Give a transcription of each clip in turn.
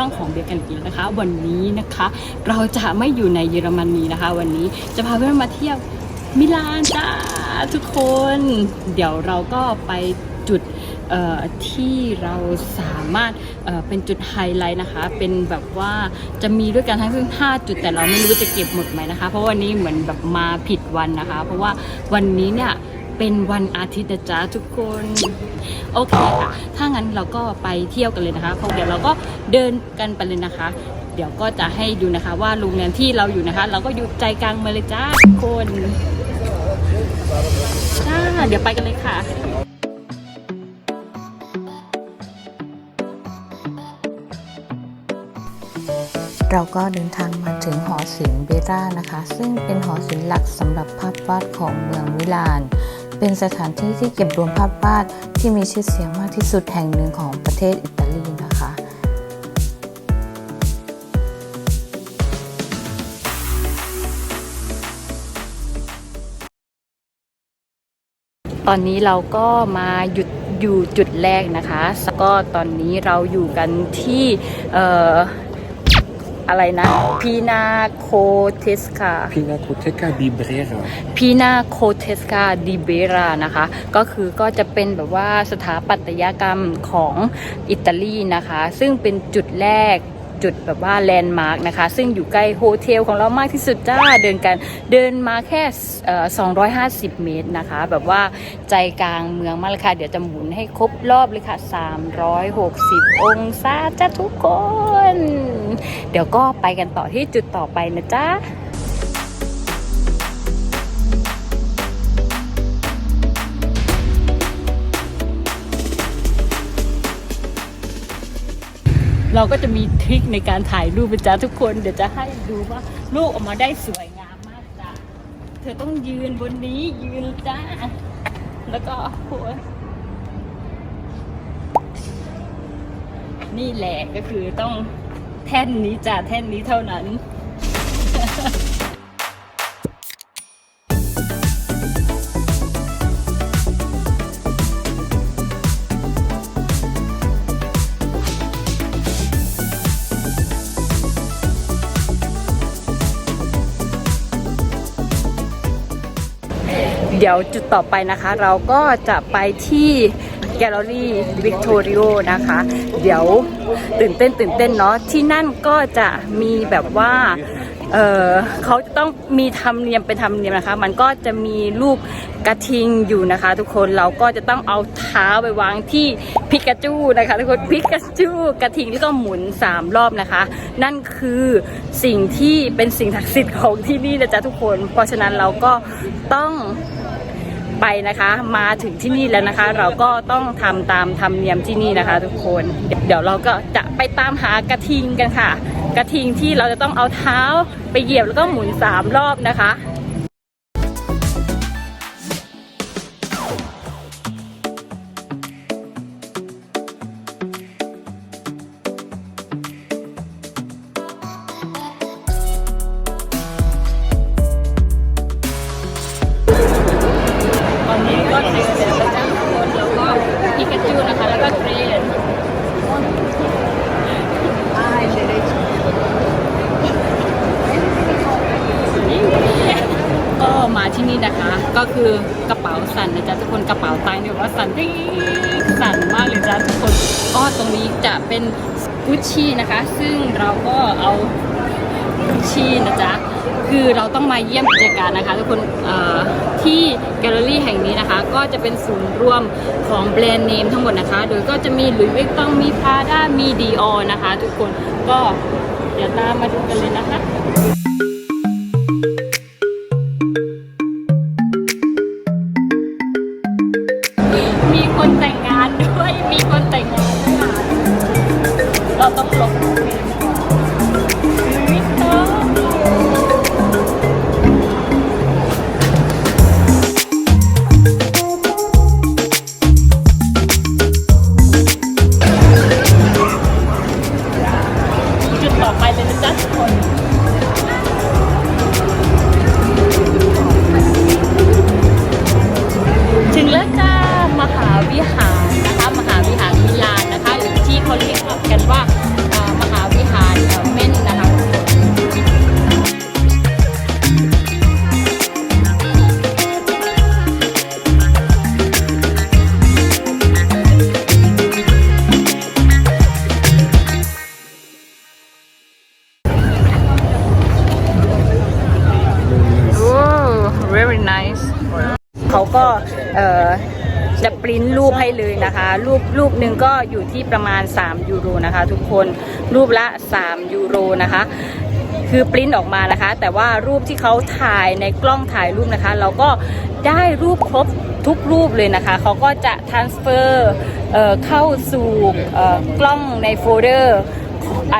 ช่องของเบียร์กันอีกแล้วนะคะ วันนี้นะคะ เราจะไม่อยู่ในเยอรมนีนะคะ วันนี้จะพาเพื่อนมาเที่ยวมิลานจ้าทุกคน เดี๋ยวเราก็ไปจุดที่เราสามารถเเป็นจุดไฮไลท์นะคะ เป็นแบบว่าจะมีด้วยกันทั้งสิ้น5จุดแต่เราไม่รู้จะเก็บหมดไหมนะคะ เพราะวันนี้เหมือนแบบมาผิดวันนะคะ เพราะว่าวันนี้เนี่ย เป็นวันอาทิตย์นะจ๊ะทุกคน โอเคค่ะ ถ้างั้นเราก็ไปเที่ยวกันเลยนะคะเพราะเดี๋ยวเราก็เดินกันไปเลยนะคะ เดี๋ยวก็จะให้ดูนะคะว่าโรงแรมที่เราอยู่นะคะ เราก็อยู่ใจกลางเมืองเลยจ้าทุกคนจ้าเดี๋ยวไปกันเลยค่ะเราก็เดินทางมาถึงหอศิลป์เบรานะคะ ซึ่งเป็นหอศิลป์หลักสำหรับภาพวาดของเมืองมิลาน เป็นสถานที่ที่เก็บรวมภาพวาดที่มีชื่อเสียงมากที่สุดแห่งหนึ่งของประเทศอิตาลีนะคะตอนนี้เราก็มาหยุดอยู่จุดแรกนะคะแล้วก็ตอนนี้เราอยู่กันที่ อ่ออะไรนะพีนาโคเทสกา Pinacoteca di Brera พีนาโคเทสกาดิเบรานะคะ ก็คือก็จะเป็นแบบว่าสถาปัตยกรรมของอิตาลีนะคะ ซึ่งเป็นจุดแรก จุดแบบว่าแลนด์มาร์กนะคะ ซึ่งอยู่ใกล้โฮเทลของเรามากที่สุดจ้าเดินกันเดินมาแค่250 เมตรนะคะ แบบว่าใจกลางเมืองมากเลยค่ะ เดี๋ยวจะหมุนให้ครบรอบเลยค่ะ 360 องศาจ้าทุกคน เดี๋ยวก็ไปกันต่อที่จุดต่อไปนะจ๊ะ เราก็จะมีทริคในการถ่ายรูปนะจ๊ะทุกคนเดี๋ยวจะให้ดูว่ารูปออกมาได้สวยงามมากจ้ะเธอต้องยืนบนนี้ยืนจ้าแล้วก็หัวนี่แหละก็คือต้องแท่นนี้จ้ะแท่นนี้เท่านั้น เดี๋ยวจุดต่อไปนะคะ เราก็จะไปที่แกลเลอรี่วิกตอริโอนะคะ เดี๋ยวตื่นเต้นตื่นเต้นเนาะที่นั่นก็จะมีแบบว่าเเขาจะต้องมีธรรมเนียมเป็นธรรมเนียมนะคะ มันก็จะมีรูปกระทิงอยู่นะคะ ทุกคนเราก็จะต้องเอาเท้าไปวางที่พิกาจูนะคะ ทุกคนพิกาจูกระทิงแล้วก็หมุนสามรอบนะคะ นั่นคือสิ่งที่เป็นสิ่งศักดิ์สิทธิ์ของที่นี่นะจ๊ะทุกคน เพราะฉะนั้นเราก็ต้อง ไปนะคะ มาถึงที่นี่แล้วนะคะ เราก็ต้องทำตามธรรมเนียมที่นี่นะคะ ทุกคน เดี๋ยวเราก็จะไปตามหากระทิงกันค่ะ กระทิงที่เราจะต้องเอาเท้าไปเหยียบแล้วก็หมุนสามรอบนะคะ ก็คือกระเป๋าสั่นนะจ๊ะทุกคนกระเป๋าตังค์เนี่ยว่าสั่นที่สั่นมากเลยจ้ะทุกคนก็ตรงนี้จะเป็นกุชชี่นะคะ ซึ่งเราก็เอากุชชี่นะจ๊ะคือเราต้องมาเยี่ยมกิจการนะคะ ทุกคนที่แกลเลอรี่แห่งนี้นะคะ ก็จะเป็นศูนย์รวมของแบรนด์เนมทั้งหมดนะคะ โดยก็จะมีหลุยส์วิกตองมีพาด้ามีดีออนะคะ ทุกคนก็เดี๋ยวตามมาดูกันเลยนะคะ วิหารนะคะมหาวิหารมิลานนะคะหรือที่เขาเรียกกันว่ามหาวิหารเม่นนะคะเขาก็เอ่อ จะปริ้นรูปให้เลยนะคะ รูปรูปหนึ่งก็อยู่ที่ประมาณ 3 ยูโรนะคะ ทุกคนรูปละ 3 ยูโรนะคะคือปริ้นออกมานะคะ แต่ว่ารูปที่เขาถ่ายในกล้องถ่ายรูปนะคะ เราก็ได้รูปครบทุกรูปเลยนะคะเขาก็จะ transfer เเข้าสู่กล้องในโฟลเดอร์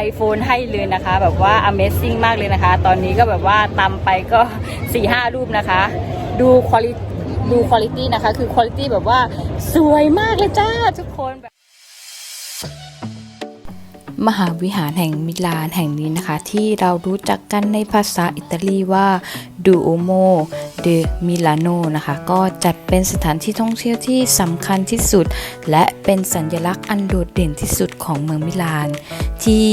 iPhone ให้เลยนะคะ แบบว่า Amazing มากเลยนะคะ ตอนนี้ก็แบบว่าตามไปก็ 4-5 รูปนะคะ ดูคุณ ดูคุณภาพนะคะ คือคุณภาพแบบว่าสวยมากเลยจ้าทุกคนแบบมหาวิหารแห่งมิลานแห่งนี้นะคะ ที่เรารู้จักกันในภาษาอิตาลีว่า Duomo de Milano นะคะ ก็จัดเป็นสถานที่ท่องเที่ยวที่สำคัญที่สุด และเป็นสัญลักษณ์อันโดดเด่นที่สุดของเมืองมิลาน ที่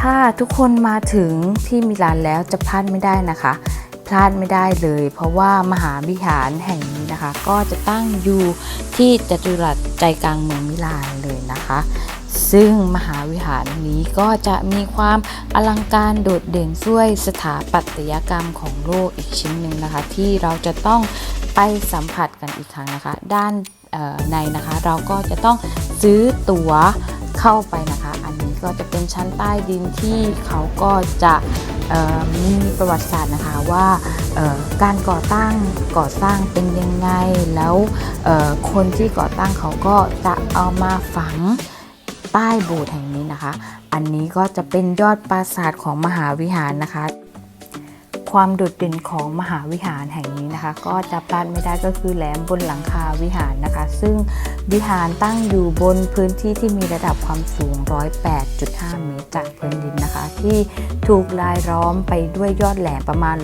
ถ้าทุกคนมาถึงที่มิลานแล้วจะพลาดไม่ได้นะคะ พลาดไม่ได้เลย เพราะว่ามหาวิหารแห่งนี้นะคะ ก็จะตั้งอยู่ที่จตุรัสใจกลางเมืองมิลานเลยนะคะ ซึ่งมหาวิหารนี้ก็จะมีความอลังการโดดเด่นด้วยสถาปัตยกรรมของโลกอีกชิ้นหนึ่งนะคะ ที่เราจะต้องไปสัมผัสกันอีกครั้งนะคะ ด้านในนะคะ เราก็จะต้องซื้อตั๋วเข้าไปนะคะ อันนี้ก็จะเป็นชั้นใต้ดินที่เขาก็จะ มีประวัติศาสตร์นะคะว่าการก่อตั้งก่อสร้างเป็นยังไง แล้วคนที่ก่อตั้งเขาก็จะเอามาฝังใต้โบสถ์แห่งนี้นะคะ อันนี้ก็จะเป็นยอดปราสาทของมหาวิหารนะคะ ความโดดเด่นของมหาวิหารแห่งนี้นะคะ ก็จะพลาดไม่ได้ก็คือแหลมบนหลังคาวิหารนะคะ ซึ่งวิหารตั้งอยู่บนพื้นที่ที่มีระดับความสูง 108.5 เมตรจากพื้นดินนะคะ ที่ถูกลายล้อมไปด้วยยอดแหลมประมาณ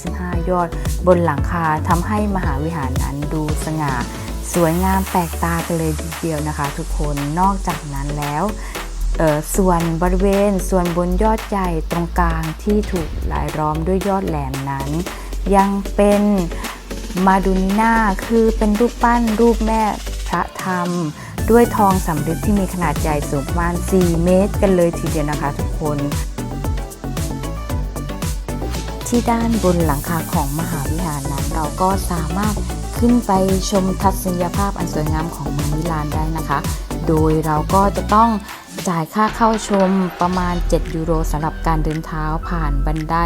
135 ยอดบนหลังคาทำให้มหาวิหารนั้นดูสง่าสวยงามแปลกตากันเลยทีเดียวนะคะ ทุกคนนอกจากนั้นแล้ว ส่วนบริเวณส่วนบนยอดใหญ่ตรงกลางที่ถูกหลายล้อมด้วยยอดแหลมนั้น ยังเป็นมาดูนิน่าคือเป็นรูปปั้นรูปแม่พระธรรม ด้วยทองสำริดที่มีขนาดใหญ่สูงประมาณ 4 เมตรกันเลยทีเดียวนะคะทุกคน ที่ด้านบนหลังคาของมหาวิหารนั้น เราก็สามารถขึ้นไปชมทัศนียภาพอันสวยงามของเมืองมิลานได้นะคะ โดยเราก็จะต้อง จ่ายค่าเข้าชมประมาณ 7 ยูโรสำหรับการเดินเท้าผ่านบันได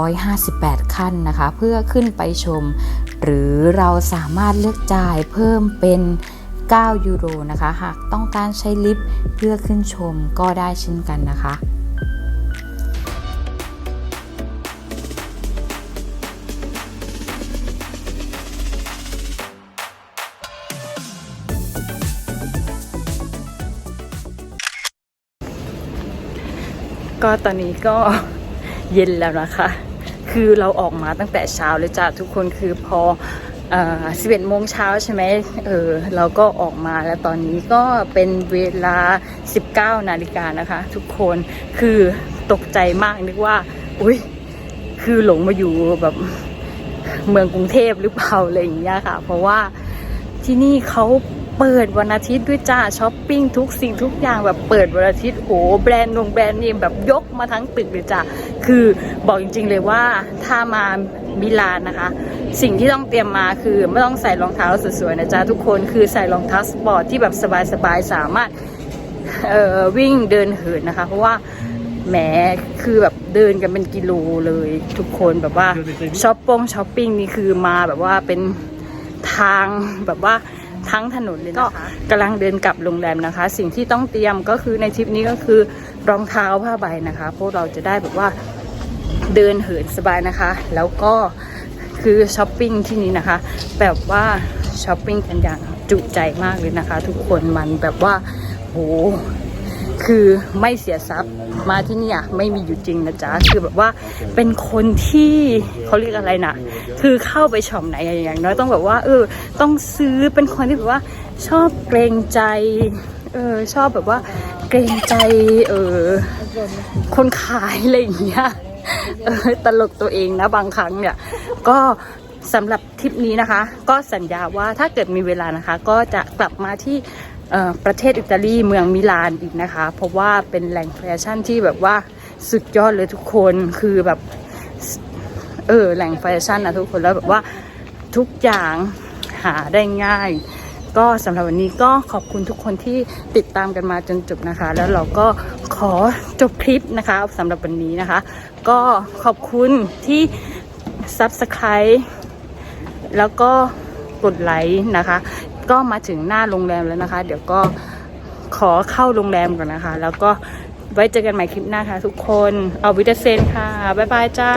158 ขั้นนะคะ เพื่อขึ้นไปชม หรือเราสามารถเลือกจ่ายเพิ่มเป็น 9 ยูโรนะคะ หากต้องการใช้ลิฟต์เพื่อขึ้นชมก็ได้เช่นกันนะคะ ก็ตอนนี้ก็เย็นแล้วนะคะ คือเราออกมาตั้งแต่เช้าเลยจ้ะทุกคนคือพอเอ่อ11โมงเช้าใช่ไหมเออเราก็ออกมาแล้วตอนนี้ก็เป็นเวลา 19นาฬิกานะคะ ทุกคนคือตกใจมากนึกว่า อุ้ยคือหลงมาอยู่แบบเมืองกรุงเทพหรือเปล่าอะไรอย่างเงี้ยค่ะ เพราะว่าที่นี่เขา เปิดวันอาทิตย์ด้วยจ้าช้อปปิ้งทุกสิ่งทุกอย่างแบบเปิดวันอาทิตย์โอ้แบรนด์นงแบรนด์เนมแบบยกมาทั้งตึกเลยจ้าคือบอกจริง ๆ เลยว่าถ้ามามิลานนะคะ สิ่งที่ต้องเตรียมมาคือไม่ต้องใส่รองเท้าสวยๆนะจ๊ะทุกคนคือใส่รองเท้าสปอร์ตที่แบบสบายๆสามารถเอ่อวิ่งเดินเหินนะคะ เพราะว่าแหมคือแบบเดินกันเป็นกิโลเลยทุกคนแบบว่าช้อปปงช้อปปิ้งนี่คือมาแบบว่าเป็นทางแบบว่า ทั้งถนนเลยนะคะกำลังเดินกลับโรงแรมนะคะ สิ่งที่ต้องเตรียมก็คือในทริปนี้ก็คือรองเท้าผ้าใบนะคะ พวกเราจะได้แบบว่าเดินเหินสบายนะคะ แล้วก็คือช้อปปิ้งที่นี้นะคะ แบบว่าช้อปปิ้งกันอย่างจุใจมากเลยนะคะ ทุกคนมันแบบว่าโห คือไม่เสียทรัพย์มาที่นี่ยไม่มีอยู่จริงนะจ๊ะคือแบบว่าเป็นคนที่เขาเรียกอะไรนะคือเข้าไปช็อปไหนอย่างน้อยต้องแบบว่า เออ ต้องซื้อเป็นคนที่แบบว่าชอบเกรงใจเออชอบแบบว่าเกรงใจเออคนขายอะไรอย่างเงี้ยเออตลกตัวเองนะบางครั้งเนี่ย ก็สำหรับทริปนี้นะคะ ก็สัญญาว่าถ้าเกิดมีเวลานะคะ ก็จะกลับมาที่ ประเทศอิตาลีเมืองมิลานอีกนะคะ เพราะว่าเป็นแหล่งแฟชั่นที่แบบว่าสุดยอดเลยทุกคนคือแบบเออแหล่งแฟชั่นนะทุกคนแล้วแบบว่าทุกอย่างหาได้ง่าย ก็สำหรับวันนี้ก็ขอบคุณทุกคนที่ติดตามกันมาจนจบนะคะ แล้วเราก็ขอจบคลิปนะคะสำหรับวันนี้นะคะ ก็ขอบคุณที่ Subscribe แล้วก็กดไลค์นะคะ ก็มาถึงหน้าโรงแรมแล้วนะคะ เดี๋ยวก็ขอเข้าโรงแรมก่อนนะคะ แล้วก็ไว้เจอกันใหม่คลิปหน้าค่ะทุกคน เอาวิดเซนค่ะ บ๊ายบายจ้า